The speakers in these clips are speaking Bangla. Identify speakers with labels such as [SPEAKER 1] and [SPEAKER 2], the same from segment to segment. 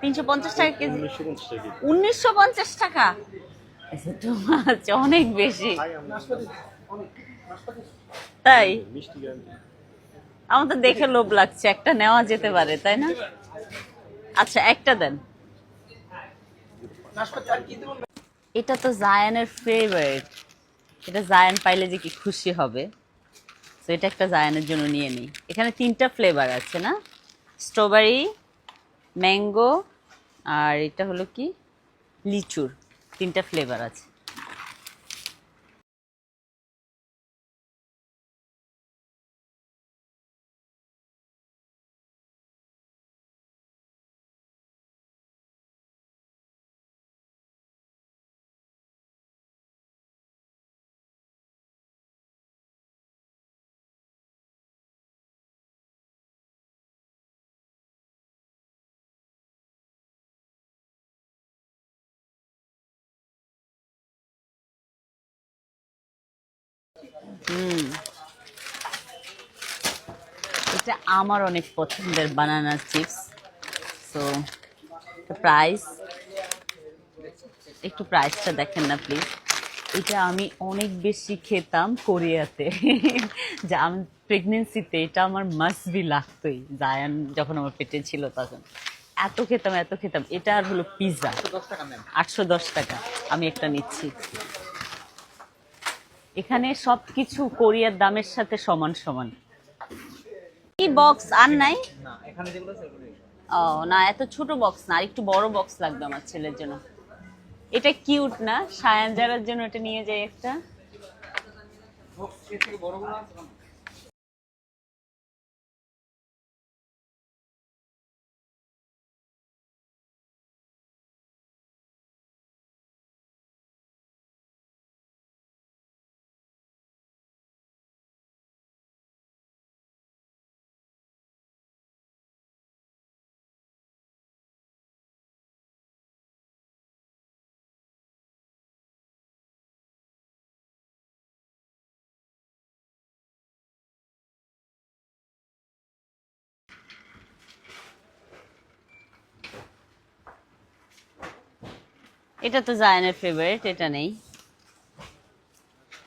[SPEAKER 1] তিনশো পঞ্চাশ টাকা কেজি?
[SPEAKER 2] উনিশশো পঞ্চাশ টাকা
[SPEAKER 1] অনেক বেশি। তাই? আমার তো দেখে লোভ লাগছে একটা নেওয়া যেতে পারে তাই না? আচ্ছা একটা দেন। এটা তো জায়ানের ফেভারিট এটা জায়ান পাইলে যে কি খুশি হবে। তো এটা একটা জায়ানের জন্য নিয়ে নিই। এখানে তিনটা ফ্লেভার আছে না? স্ট্রবেরি ম্যাঙ্গো আর এটা হলো কি? লিচুর তিনটা ফ্লেভার আছে। এটা আমার অনেক পছন্দের বানানা চিপস সো প্রাইস একটু প্রাইসটা দেখেন না প্লিজ এটা আমি অনেক বেশি খেতাম কোরিয়াতে, যা আমি প্রেগনেন্সিতে এটা আমার মাস্ট বি লাগতোই, জায়ান যখন আমার পেটে ছিল তখন। এত খেতাম এত খেতাম, এটা আর হলো পিৎজা আটশো দশ টাকা, আমি একটা নিচ্ছি। এখানে সব কিছু কোরিয়ার দামের সাথে সমান সমান। কি বক্স আর নাই? ও, না, এত ছোট বক্স না আর একটু বড় বক্স লাগবে আমার ছেলের জন্য। এটা কিউট না? সায়ান জন্য এটা নিয়ে যাই একটা। এটা তো জায়ানের ফেভারিট এটা নেই।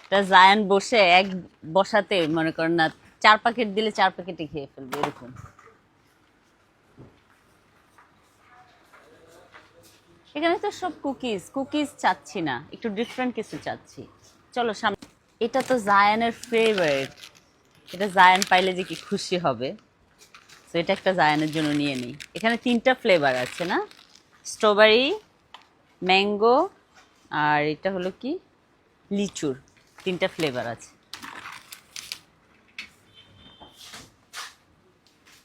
[SPEAKER 1] তা জায়ান বসে এক বসাতে মনে করেন না, চার প্যাকেট দিলে চার প্যাকেটে খেয়ে ফেলবে, এরকম। এখানে তো সব কুকিজ কুকিজ চাচ্ছি না, একটু ডিফারেন্ট কিছু চাচ্ছি। চলো সামনে, এটা তো জায়ানের ফেভারিট এটা জায়ান পাইলে যে কি খুশি হবে। তো এটা একটা জায়ানের জন্য নিয়ে নিই। এখানে তিনটা ফ্লেভার আছে না? স্ট্রবেরি ম্যাঙ্গো আর এটা হলো কি? লিচুর। তিনটা ফ্লেভার আছে।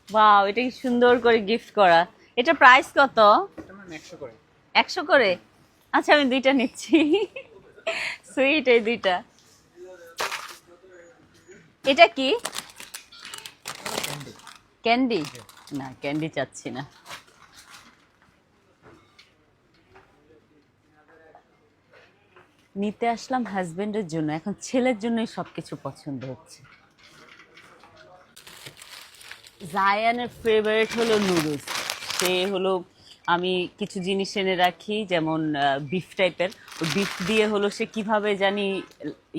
[SPEAKER 1] বাও এটা কি সুন্দর করে গিফট করা। এটা প্রাইস কত? একশো করে। আচ্ছা আমি দুইটা নিচ্ছি। সুইট এই দুইটা। এটা কি? ক্যান্ডি না ক্যান্ডি চাচ্ছি না। নিতে আসলাম হাজবেন্ডের জন্য। এখন ছেলের জন্যই সবকিছু পছন্দ হচ্ছে। জায়ানের ফেভারিট হলো নুডলস সে হলো, আমি কিছু জিনিস এনে রাখি, যেমন বিফ টাইপের বিফ দিয়ে হলো সে কীভাবে জানি,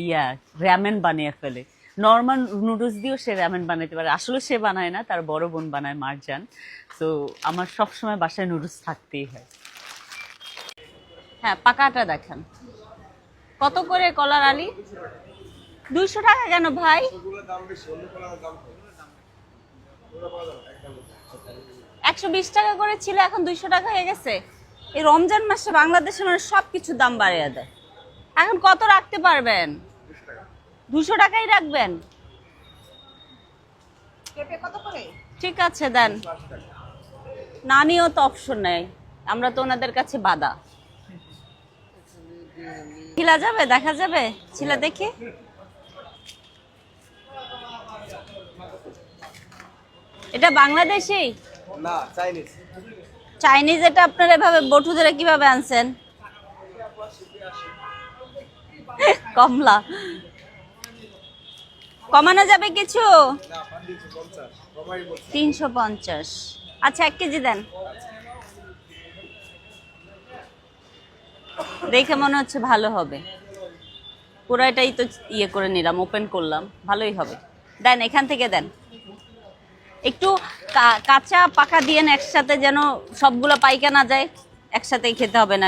[SPEAKER 1] ইয়া র্যামেন বানিয়ে ফেলে। নর্মাল নুডলস দিয়েও সে র্যামেন বানাইতে পারে। আসলে সে বানায় না, তার বড় বোন বানায়, মারজান। তো আমার সবসময় বাসায় নুডলস থাকতেই হয়। হ্যাঁ পাকাটা দেখান। কত করে কলার আলি? দুইশো টাকা কেন ভাই? একশো বিশ টাকা করে ছিল এখন দুইশো টাকা হয়ে গেছে। এই রমজান মাসে বাংলাদেশের মানুষ সব কিছুর দাম বাড়িয়ে দেয়। এখন কত রাখতে পারবেন? দুশো টাকাই রাখবেন। ঠিক আছে দেন। না নিয়েও তো অপশন নেই আমরা তো ওনাদের কাছে বাধা। ছিলা যাবে দেখা যাবে? ছিলা দেখি। এটা বাংলাদেশি?
[SPEAKER 3] না চাইনিজ।
[SPEAKER 1] চাইনিজ এটা আপনারা এভাবে বটু ধরে কীভাবে আনছেন? কমলা। কমানো যাবে কিছু? তিনশো পঞ্চাশ। আচ্ছা এক কেজি দেন। দেখে মনে হচ্ছে ভালো হবে। পুরাটাই তো ইয়ে করে নিলাম ওপেন করলাম। ভালোই হবে। দেন, এখান থেকে দেন। একটু কাঁচা পাকা দিয়ে একসাথে যেন সবগুলো পাইকা না যায়, একসাথেই খেতে হবে না